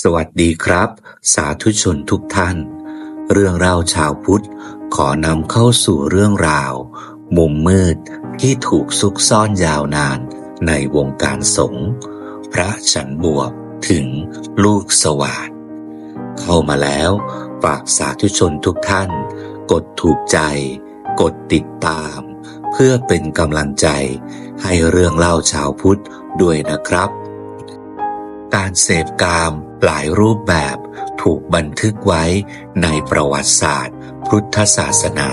สวัสดีครับ สาธุชนทุกท่าน เรื่องเล่าชาวพุทธ ขอนำเข้าสู่เรื่องราว มุมมืดที่ถูกซุกซ่อนยาวนานในวงการสงฆ์พระฉันบวบถึงลูกสวาดเข้ามาแล้วฝากสาธุชนทุกท่าน กดถูกใจ กดติดตาม เพื่อเป็นกำลังใจ ให้เรื่องเล่าชาวพุทธด้วยนะครับ การเสพกาม หลายรูปแบบถูกบันทึกไว้ในประวัติศาสตร์ พุทธศาสนา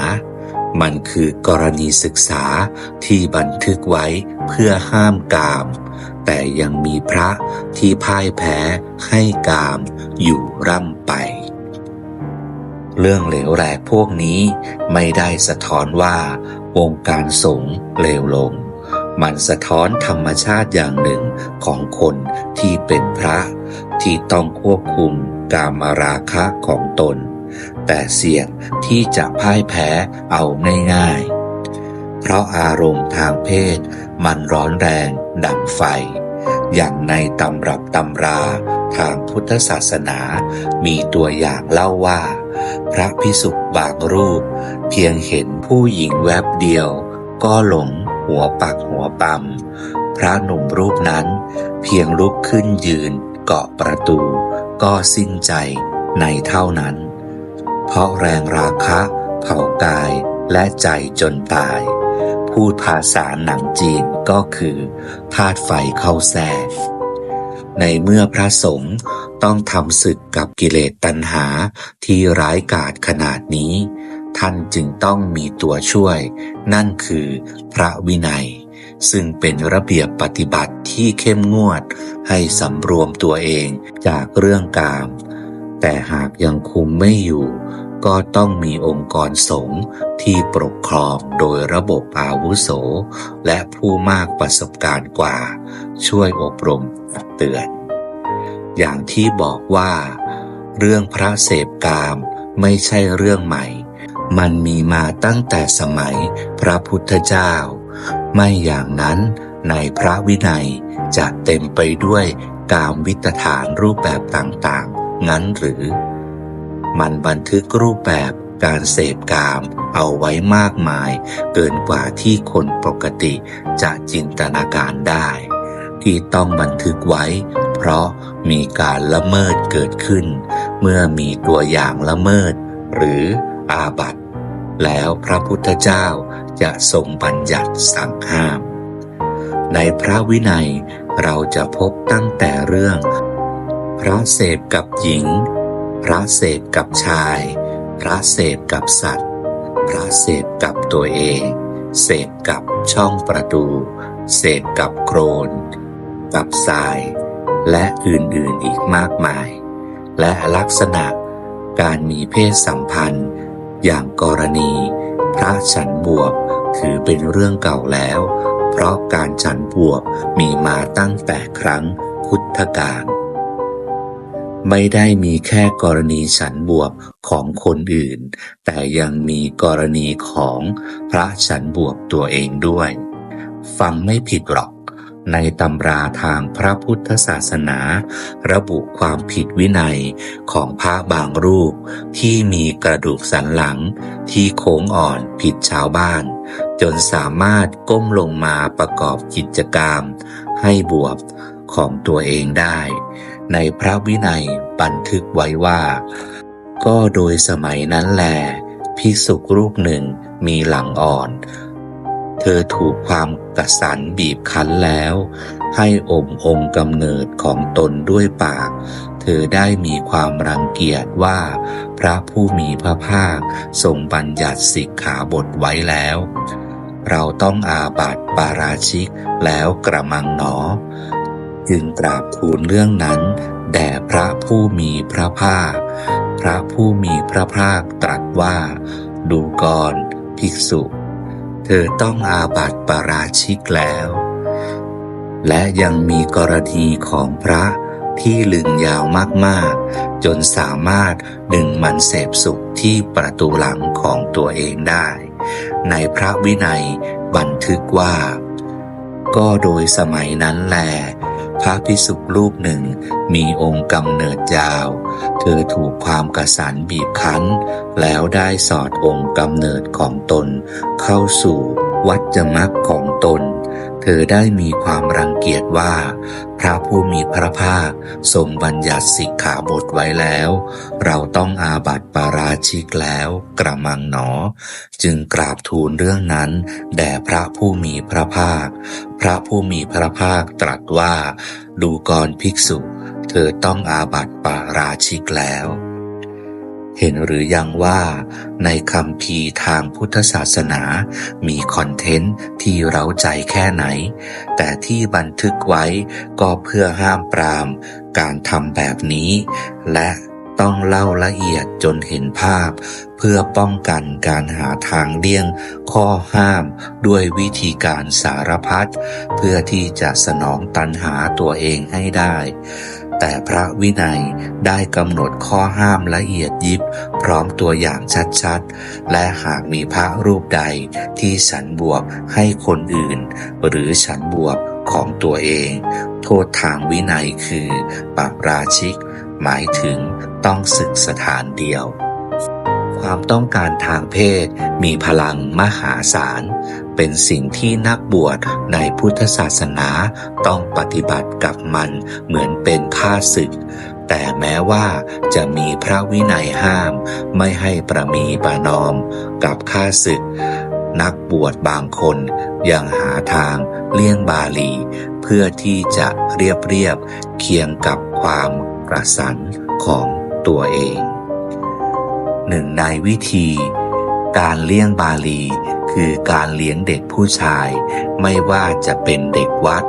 มันคือกรณีศึกษาที่บันทึกไว้เพื่อห้ามกาม แต่ยังมีพระที่พ่ายแพ้ให้กามอยู่ร่ำไป เรื่องเหลวแหลกพวกนี้ไม่ได้สะท้อนว่าวงการสงฆ์เลวลง มันสะท้อนธรรมชาติอย่างหนึ่งของคนที่เป็นพระ ที่ต้องควบคุมกามราคะของตน แต่เสี่ยงที่จะพ่ายแพ้เอาง่ายๆ เพราะอารมณ์ทางเพศ มันร้อนแรงดังไฟ อย่างในตำรับตำราทางพุทธศาสนามีตัวอย่างเล่าว่า พระพิสุบางรูป เพียงเห็นผู้หญิงแวบเดียวก็หลง หัวปักหัวปั๊มพระหนุ่มรูปนั้น เพียงลุกขึ้นยืนเกาะประตู ก็สิ้นใจในเท่านั้น เพราะแรงราคะเผากายและใจจนตาย พูดภาษาหนังจีนก็คือธาตุไฟเข้าแทรกในเมื่อพระสงฆ์ต้องทำศึกกับกิเลสตัณหาที่ร้ายกาจขนาดนี้ ท่านจึงต้องมีตัวช่วย นั่นคือพระวินัย ซึ่งเป็นระเบียบปฏิบัติที่เข้มงวด ให้สำรวมตัวเองจากเรื่องกาม แต่หากยังคุมไม่อยู่ ก็ต้องมีองค์กรสงฆ์ที่ปกครองโดยระบบอาวุโส และผู้มากประสบการณ์กว่า ช่วยอบรมเตือน อย่างที่บอกว่า เรื่องพระเสพกามไม่ใช่เรื่องใหม่ มันมีมาตั้งแต่สมัยพระพุทธเจ้า ไม่อย่างนั้นในพระวินัยจะเต็มไปด้วยกามวิตฐานรูปแบบต่างๆ งั้นหรือ มันบันทึกรูปแบบการเสพกามเอาไว้มากมาย เกินกว่าที่คนปกติจะจินตนาการได้ ที่ต้องบันทึกไว้ เพราะมีการละเมิดเกิดขึ้น เมื่อมีตัวอย่างละเมิด หรืออาบัต แล้วพระพุทธเจ้าจะทรงบัญญัติสั่งห้าม ในพระวินัยเราจะพบตั้งแต่เรื่อง พระเสพกับหญิง พระเสพกับชาย พระเสพกับสัตว์ พระเสพกับตัวเอง เสพกับช่องประตู เสพกับโครน กับทราย และอื่นๆอีกมากมาย และลักษณะการมีเพศสัมพันธ์ อย่างกรณี พระฉันบวบถือเป็นเรื่องเก่าแล้ว เพราะการฉันบวบมีมาตั้งแต่ครั้งพุทธกาลไม่ได้มีแค่กรณีฉันบวบของคนอื่น แต่ยังมีกรณีของพระฉันบวบตัวเองด้วย ฟังไม่ผิดหรอก ในตำราทางพระพุทธศาสนา ระบุความผิดวินัยของพระบางรูป ที่มีกระดูกสันหลังที่โค้งอ่อนผิดชาวบ้าน จนสามารถก้มลงมาประกอบกิจกรรม ให้บวบของตัวเองได้ ในพระวินัยบันทึกไว้ว่า ก็โดยสมัยนั้นแหลภิกษุรูปหนึ่งมีหลังอ่อน เธอถูกความกระสันบีบคั้นแล้ว ให้อมองค์กำเนิดของตนด้วยปาก เธอได้มีความรังเกียจว่า พระผู้มีพระภาคทรงบัญญัติสิกขาบทไว้แล้ว เราต้องอาบัติปาราชิกแล้วกระมังหนอ จึงกราบทูลเรื่องนั้นแด่พระผู้มีพระภาค พระผู้มีพระภาคตรัสว่า ดูก่อน ภิกษุ เธอต้องอาบัติปาราชิกแล้ว และยังมีกรณีของพระที่ลึงยาวมากๆ จนสามารถดึงมันเสพสุขที่ประตูหลังของตัวเองได้ ในพระวินัยบันทึกว่า ก็โดยสมัยนั้นแล พระพิสุรูปหนึ่งมีองค์กำเนิดยาว เธอถูกความกระสันบีบคั้น แล้วได้สอดองค์กำเนิดของตน เข้าสู่วัจมักของตน อได้มีความรังเกียจว่า พระผู้มีพระภาคทรงบัญญัติสิกขาบทไว้แล้ว เราต้องอาบัติปาราชิกแล้วกระมังหนอ จึงกราบทูลเรื่องนั้นแด่พระผู้มีพระภาค พระผู้มีพระภาคตรัสว่า ดูกรภิกษุ เธอต้องอาบัติปาราชิกแล้ว เห็นหรือยังว่าในคำพีทางพุทธศาสนา มีคอนเทนต์ที่เร้าใจแค่ไหน แต่ที่บันทึกไว้ก็เพื่อห้ามปราม การทำแบบนี้ และต้องเล่าละเอียดจนเห็นภาพ เพื่อป้องกันการหาทางเลี่ยง ข้อห้าม ด้วยวิธีการสารพัดเพื่อที่จะสนองตันหาตัวเองให้ได้ แต่พระวินัยได้กำหนดข้อห้ามละเอียดยิบ พร้อมตัวอย่างชัดๆ และหากมีพระรูปใดที่ฉันบวบให้คนอื่น หรือฉันบวบของตัวเอง โทษทางวินัยคือปรับราชิก หมายถึงต้องศึกสถานเดียวความต้องการทางเพศมีพลังมหาศาล เป็นสิ่งที่นักบวชในพุทธศาสนาต้องปฏิบัติกับมันเหมือนเป็นข้าศึก แต่แม้ว่าจะมีพระวินัยห้าม ไม่ให้ประมีประนอมกับข้าศึก นักบวชบางคนยังหาทางเลี่ยงบาลี เพื่อที่จะเรียบเรียบเคียงกับความกระสันของตัวเอง หนึ่งในวิธี การเลี้ยงบาลี คือการเลี้ยงเด็กผู้ชาย ไม่ว่าจะเป็นเด็กวัด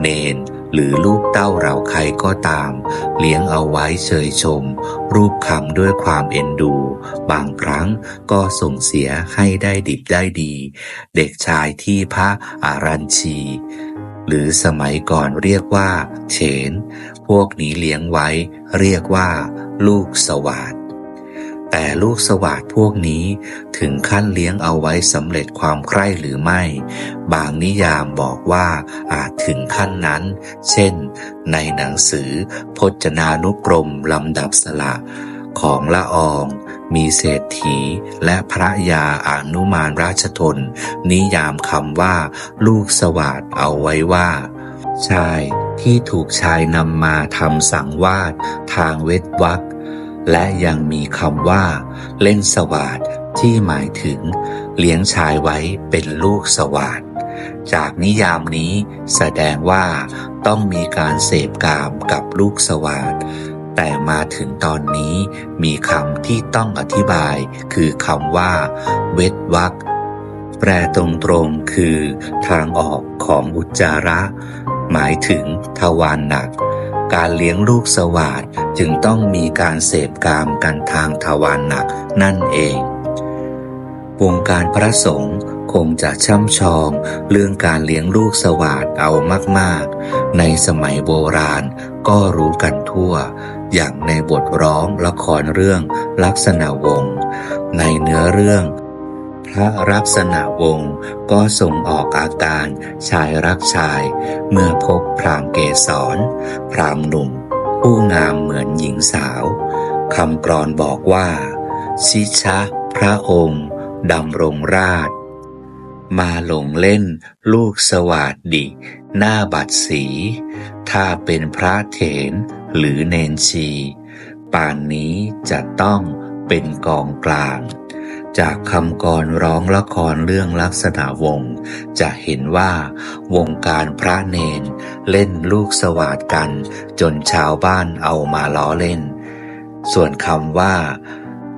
เนน หรือลูกเต้าเราใครก็ตาม เลี้ยงเอาไว้เชยชม รูปคำด้วยความเอ็นดู บางครั้งก็ส่งเสียให้ได้ดิบได้ดี เด็กชายที่พระอารัญชี หรือสมัยก่อนเรียกว่า เฉน พวกนี้เลี้ยงไว้ เรียกว่า ลูกสวาด แต่ลูกสวาดพวกนี้ถึงขั้นเลี้ยงเอาไว้สำเร็จความใคร่หรือไม่ บางนิยามบอกว่าอาจถึงขั้นนั้น เช่น ในหนังสือพจนานุกรมลำดับสละของละออง มีเศรษฐีและพระยาอนุมานราชทน นิยามคำว่า ลูกสวาดเอาไว้ว่า ชายที่ถูกชายนำมาทำสังวาสทางเวทวัก และยังมีคำว่า เล่นสวาดที่หมายถึง เลี้ยงชายไว้เป็นลูกสวาดจากนิยามนี้แสดงว่าต้องมีการเสพกามกับลูกสวาดแต่มาถึงตอนนี้มีคำที่ต้องอธิบาย คือคำว่า เวทวักแปลตรงๆคือ ทางออกของอุจจาระ หมายถึงทวารหนัก การเลี้ยงลูกสวาดจึงต้องมีการเสพกามกันทางทวารหนักนั่นเอง วงการพระสงฆ์คงจะช่ำชองเรื่องการเลี้ยงลูกสวาดเอามากๆ ในสมัยโบราณก็รู้กันทั่ว อย่างในบทร้องละครเรื่องลักษณะวง ในเนื้อเรื่อง พระลักษณะวงศ์ก็ส่งออกอาการชายรักชาย เมื่อพบพรามเกศรพรามหนุ่ม ผู้งามเหมือนหญิงสาวคำกรอนบอกว่า ชิชะพระองค์ดำรงราช มาหลงเล่นลูกสวัสดิ หน้าบัดสี ถ้าเป็นพระเถนหรือเนนชี ป่านนี้จะต้องเป็นกองกลาง จากคำกรร้องละครเรื่องลักษณะวง จะเห็นว่าวงการพระเนน เล่นลูกสวาดกัน จนชาวบ้านเอามาล้อเล่น ส่วนคำว่า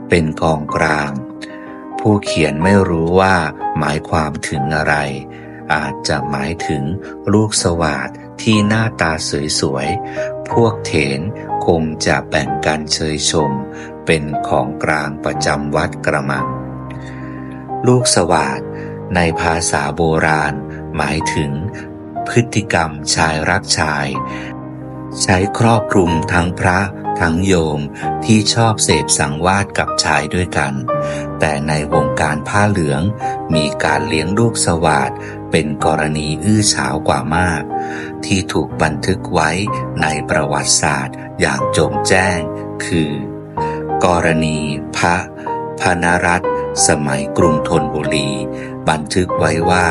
เป็นกองกลาง ผู้เขียนไม่รู้ว่าหมายความถึงอะไร อาจจะหมายถึงลูกสวาดที่หน้าตาสวยๆ พวกเถนคงจะแบ่งกันเชยชม เป็นของกลางประจำวัดกระมัง ลูกสวาดในภาษาโบราณ หมายถึง พฤติกรรมชายรักชาย ใช้ครอบคลุมทั้งพระทั้งโยมที่ชอบเสพสังวาสกับชายด้วยกัน แต่ในวงการผ้าเหลือง มีการเลี้ยงลูกสวาดเป็นกรณีอื้อฉาวกว่ามาก ที่ถูกบันทึกไว้ในประวัติศาสตร์อย่างโจงแจ้ง คือ กรณีพระพนรัต สมัยกรุงธนบุรี บันทึกไว้ว่า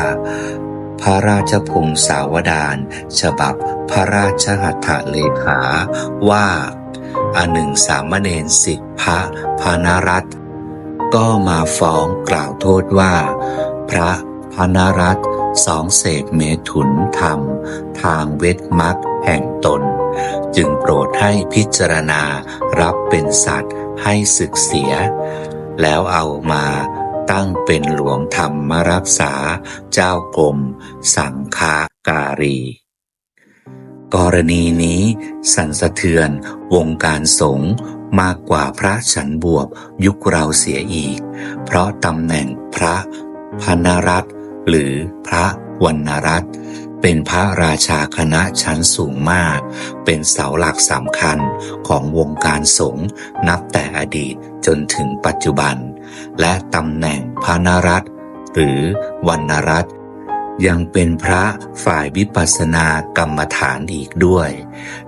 พระราชพงศาวดารฉบับพระราชหัตถเลขาว่าอาหนึ่งสามเณรสิทธิพระพานรัตก็มาฟ้องกล่าวโทษว่า พระพานรัตสองเสกเมถุนธรรม ทางเวทมักแห่งตน จึงโปรดให้พิจารณารับเป็นสัตว์ให้ศึกเสีย แล้วเอามาตั้งเป็นหลวงธรรมรักษาเจ้ากรมสังฆาการี กรณีนี้สั่นสะเทือนวงการสงฆ์มากกว่าพระฉันบวบยุคเราเสียอีก เพราะตำแหน่งพระพนรัตหรือพระวรรณรัตน์ เป็นพระราชาคณะชั้นสูงมาก เป็นเสาหลักสำคัญของวงการสงฆ์นับแต่อดีตจนถึงปัจจุบัน และตำแหน่งพานรัตหรือวรรณรัตยังเป็นพระฝ่ายวิปัสสนากรรมฐานอีกด้วย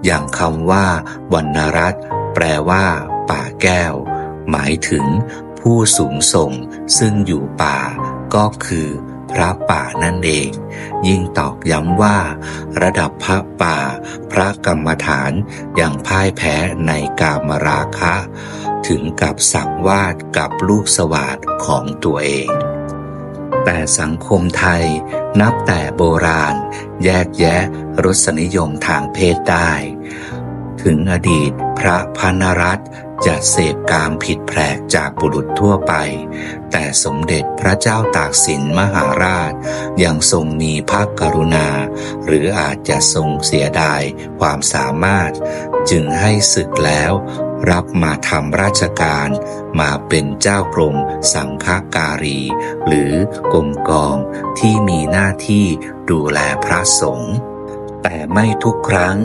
อย่างคำว่าวรรณรัตแปลว่า ป่าแก้ว หมายถึงผู้สูงส่งซึ่งอยู่ป่าก็คือ พระป่านั่นเอง ยิ่งตอกย้ำว่า ระดับพระป่า พระกรรมฐานยังพ่ายแพ้ในกามราคะ ถึงกับสังวาดกับลูกสวาดของตัวเองแต่สังคมไทยนับแต่โบราณ แยกแยะรสนิยมทางเพศได้ ถึงอดีตพระพนรัตน จะเสพกามผิดแผกจากบุรุษทั่วไป แต่สมเด็จพระเจ้าตากสินมหาราช ยังทรงมีพระกรุณา หรืออาจจะทรงเสียดายความสามารถ จึงให้ศึกแล้วรับมาทำราชการมาเป็นเจ้ากรมสังฆการี หรือกรมกองที่มีหน้าที่ดูแลพระสงฆ์ แต่ไม่ทุกครั้ง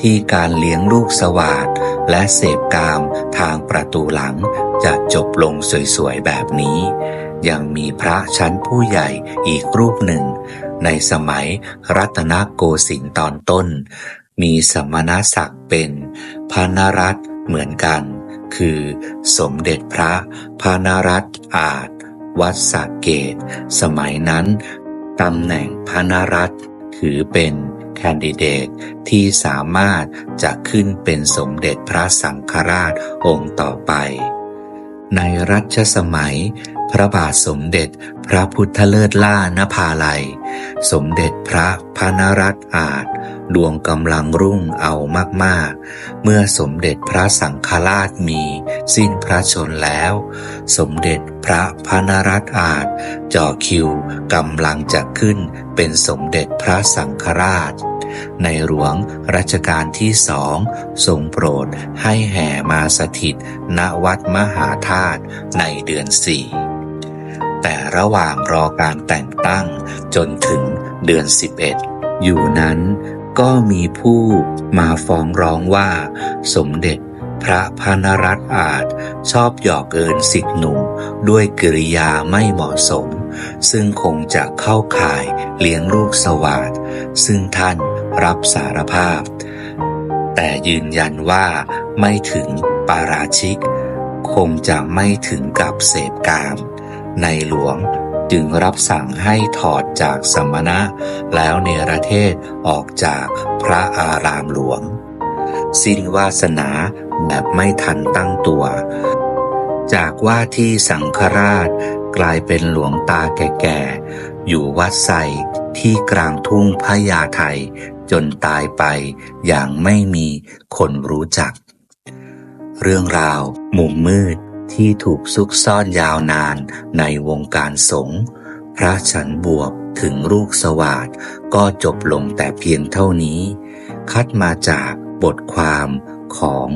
ที่การเลี้ยงลูกสวาดและเสพกามทางประตูหลังจะจบลงสวยๆแบบนี้ ยังมีพระชั้นผู้ใหญ่อีกรูปหนึ่ง ในสมัยรัตนโกสินทร์ตอนต้น มีสมณศักดิ์เป็นพานรัตเหมือนกัน คือสมเด็จพระพานรัตอาจ วัดสระเกต สมัยนั้นตำแหน่งพานรัตถือเป็น แคนดิเดตที่สามารถจะขึ้นเป็นสมเด็จพระสังฆราชองค์ต่อไป ในรัชสมัย พระบาทสมเด็จพระพุทธเลิศล่านภาลัย สมเด็จพระพนรัตอาจ ดวงกำลังรุ่งเอามากๆ เมื่อสมเด็จพระสังฆราชมีสิ้นพระชนแล้ว สมเด็จพระพนรัตอาจจ่อคิวกำลังจะขึ้นเป็นสมเด็จพระสังฆราช ในหลวงรัชกาลที่สองทรงโปรดให้แห่มาสถิตณวัดมหาธาตุในเดือนสี่แต่ระหว่างรอการแต่งตั้งจนถึงเดือน 11 อยู่นั้น ก็มีผู้มาฟ้องร้องว่า สมเด็จพระพานรัตอาจชอบหยอกเอินสิทธิหนุ่มด้วยกิริยาไม่เหมาะสม ซึ่งคงจะเข้าข่ายเลี้ยงลูกสวาดซึ่งท่านรับสารภาพ แต่ยืนยันว่าไม่ถึงปาราชิก คงจะไม่ถึงกับเสพกาม ในหลวง จึงรับสั่งให้ถอดจากสมณะ แล้วเนรเทศออกจากพระอารามหลวง สิ้นวาสนาแบบไม่ทันตั้งตัว จากว่าที่สังฆราชกลายเป็นหลวงตาแก่ๆ อยู่วัดไซที่กลางทุ่งพญาไทยจนตายไปอย่างไม่มีคนรู้จัก เรื่องราวมุมมืด ที่ถูกซุกซ่อนยาวนานในวงการสงฆ์พระฉันบวบถึงลูกสวาดก็จบลงแต่เพียงเท่านี้ คัดมาจากบทความของ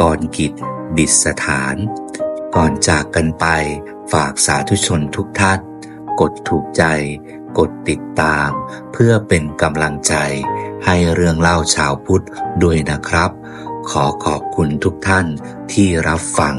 กรกิจดิษฐาน ก่อนจากกันไปฝากสาธุชนทุกท่านกดถูกใจ กดติดตาม เพื่อเป็นกำลังใจให้เรื่องเล่าชาวพุทธด้วยนะครับ ขอขอบคุณทุกท่านที่รับฟัง